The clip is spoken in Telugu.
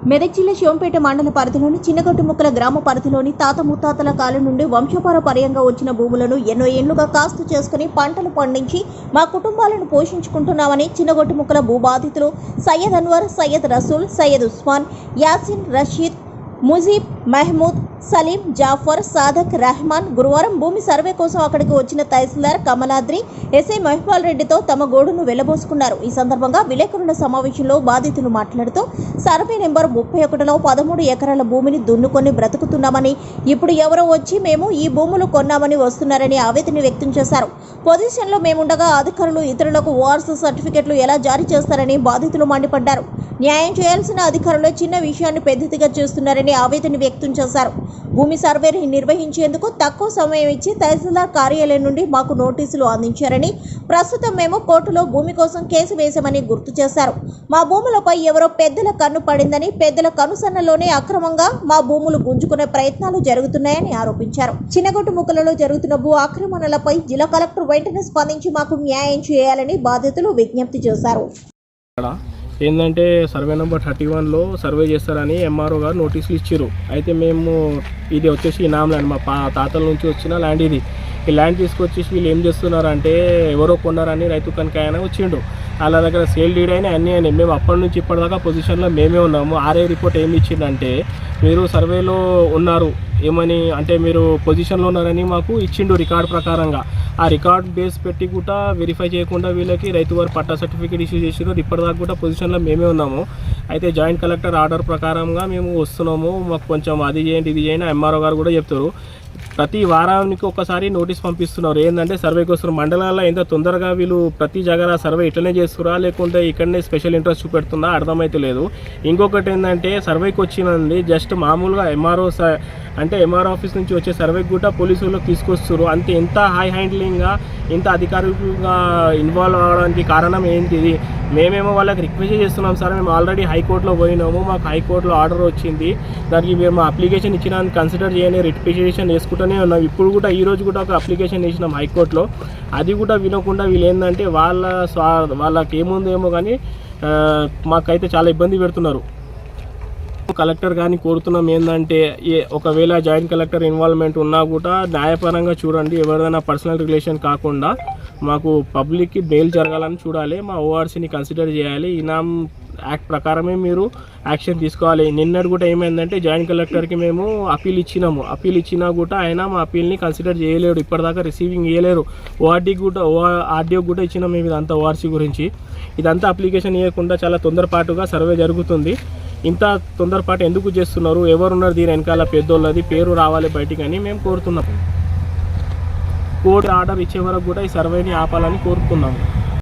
మెదక్ జిల్లా శివంపేట మండల పరిధిలోని చిన్నగొట్టుముక్కల గ్రామ పరిధిలోని తాత ముత్తాతల కాలం నుండి వంశపారపర్యంగా వచ్చిన భూములను ఎన్నో ఏళ్ళుగా కాస్తు చేసుకుని పంటలు పండించి మా కుటుంబాలను పోషించుకుంటున్నామని చిన్నగొట్టుముక్కల భూబాధితులు సయ్యద్ అన్వర్ సయ్యద్ రసూల్ సయ్యద్ ఉస్మాన్ యాసిన్ రషీద్ ముజీబ్ మహమూద్ సలీం జాఫర్ సాధక్ రెహమాన్ గురువారం భూమి సర్వే కోసం అక్కడికి వచ్చిన తహసీల్దార్ కమలాద్రి ఎస్ఐ మహిపాల్ రెడ్డితో తమ గోడును వెళ్ళబోసుకున్నారు ఈ సందర్భంగా విలేకరుల సమావేశంలో బాధితులు మాట్లాడుతూ సర్వే నెంబర్ ముప్పై ఒకటిలో పదమూడు ఎకరాల భూమిని దున్నుకొని బ్రతుకుతున్నామని ఇప్పుడు ఎవరో వచ్చి మేము ఈ భూములు కొన్నామని వస్తున్నారని ఆవేదన వ్యక్తం చేశారు. పొజిషన్లో మేముండగా అధికారులు ఇతరులకు వార్స్ సర్టిఫికెట్లు ఎలా జారీ చేస్తారని బాధితులు మండిపడ్డారు. న్యాయం చేయాల్సిన అధికారులు చిన్న విషయాన్ని పెద్దదిగా చేస్తున్నారని ఆవేదన వ్యక్తం చేశారు. భూమి సర్వేని నిర్వహించేందుకు తక్కువ సమయం ఇచ్చి తహసీల్దార్ కార్యాలయం నుండి మాకు నోటీసులు అందించారని ప్రస్తుతం మేము కోర్టులో భూమి కోసం కేసు వేశామని గుర్తు చేశారు. మా భూములపై ఎవరో పెద్దల కన్ను పడిందని పెద్దల కనుసన్నలోనే అక్రమంగా మా భూములు గుంజుకునే ప్రయత్నాలు జరుగుతున్నాయని ఆరోపించారు. చిన్నగొట్టు ముక్కలలో జరుగుతున్న భూ ఆక్రమణలపై జిల్లా కలెక్టర్ వెంటనే స్పందించి మాకు న్యాయం చేయాలని బాధితులు విజ్ఞప్తి చేశారు. ఏంటంటే సర్వే నెంబర్ థర్టీ వన్లో సర్వే చేస్తారని ఎంఆర్ఓ గారు నోటీసులు ఇచ్చారు అయితే మేము ఇది వచ్చేసి ఇనాం ల్యాండ్ మా పా తాతల నుంచి వచ్చిన ల్యాండ్ ఇది. ఈ ల్యాండ్ తీసుకొచ్చేసి వీళ్ళు ఏం చేస్తున్నారంటే ఎవరో కొన్నారని రైతు కనుక ఆయన వచ్చిండు. వాళ్ళ దగ్గర సేల్ డీడ్ అయినా అన్నీ అయినాయి. మేము అప్పటి నుంచి ఇప్పటిదాకా పొజిషన్లో మేమే ఉన్నాము. ఆర్ఏ రిపోర్ట్ ఏమి ఇచ్చిందంటే మీరు సర్వేలో ఉన్నారు ఏమని అంటే మీరు పొజిషన్లో ఉన్నారని మాకు ఇచ్చిండు రికార్డ్ ప్రకారంగా. ఆ రికార్డ్ బేస్ పెట్టి కూడా వెరిఫై చేయకుండా వీళ్ళకి రైతు వారి పట్టా సర్టిఫికేట్ ఇష్యూ చేసినారు ఇప్పటిదాకా కూడా పొజిషన్లో మేమే ఉన్నాము. అయితే జాయింట్ కలెక్టర్ ఆర్డర్ ప్రకారంగా మేము వస్తున్నాము. మాకు కొంచెం అది చేయండి ఇది చేయండి ఎంఆర్ఓ గారు కూడా చెప్తారు. ప్రతి వారానికి ఒకసారి నోటీస్ పంపిస్తున్నారు. ఏంటంటే సర్వేకి వస్తున్నారు. మండలాల్లో ఎంత తొందరగా వీళ్ళు ప్రతి జగర సర్వే ఇట్లనే చేస్తురా? లేకుంటే ఇక్కడనే స్పెషల్ ఇంట్రెస్ట్ చూపెడుతుందా? అర్థమైతే లేదు. ఇంకొకటి ఏంటంటే సర్వేకి వచ్చినది జస్ట్ మామూలుగా ఎంఆర్ఓ అంటే ఎంఆర్ఓ ఆఫీస్ నుంచి వచ్చే సర్వేకి కూడా పోలీసులకు వాళ్ళకి తీసుకొస్తారు అంతే ఎంత హై హ్యాండ్లింగ్గా ఇంత అధికారికంగా ఇన్వాల్వ్ అవ్వడానికి కారణం ఏంటిది? మేమేమో వాళ్ళకి రిక్వెస్ట్ చేస్తున్నాం సార్ మేము ఆల్రెడీ హైకోర్టులో పోయినాము మాకు హైకోర్టులో ఆర్డర్ వచ్చింది. దానికి మేము మా అప్లికేషన్ ఇచ్చిన కన్సిడర్ చేయని రిటిఫికేషన్ వేసుకుంటూనే ఉన్నాం. ఇప్పుడు కూడా ఈ రోజు కూడా ఒక అప్లికేషన్ ఇచ్చినాం హైకోర్టులో అది కూడా వినకుండా వీళ్ళు ఏంటంటే వాళ్ళ స్వా వాళ్ళకి ఏముందేమో కానీ మాకైతే చాలా ఇబ్బంది పెడుతున్నారు. కలెక్టర్ కానీ కోరుతున్నాం ఏంటంటే ఏ ఒకవేళ జాయింట్ కలెక్టర్ ఇన్వాల్వ్మెంట్ ఉన్నా కూడా న్యాయపరంగా చూడండి ఎవరిదైనా పర్సనల్ రిలేషన్ కాకుండా మాకు పబ్లిక్కి బెయిల్ జరగాలని చూడాలి మా ఓఆర్సీని కన్సిడర్ చేయాలి. ఇనామ్ యాక్ట్ ప్రకారమే మీరు యాక్షన్ తీసుకోవాలి. నిన్నటి కూడా ఏమైందంటే జాయింట్ కలెక్టర్కి మేము అప్పీల్ ఇచ్చినాము. అప్పీల్ ఇచ్చినా కూడా ఆయన మా అప్పీల్ని కన్సిడర్ చేయలేడు. ఇప్పటిదాకా రిసీవింగ్ చేయలేరు ఓఆర్డీ కూడా ఓ ఆర్డీఓ కూడా ఇచ్చినాం మేము ఇదంతా ఓఆర్సీ గురించి. ఇదంతా అప్లికేషన్ ఇవ్వకుండా చాలా తొందరపాటుగా సర్వే జరుగుతుంది. ఇంత తొందరపాటు ఎందుకు చేస్తున్నారు? ఎవరున్నారు? దీని వెనకాల పెద్దోళ్ళది పేరు రావాలి బయటికి అని మేము కోరుతున్నాం. కోర్టు ఆర్డర్ ఇచ్చే వరకు కూడా ఈ సర్వేని ఆపాలని కోరుతున్నాము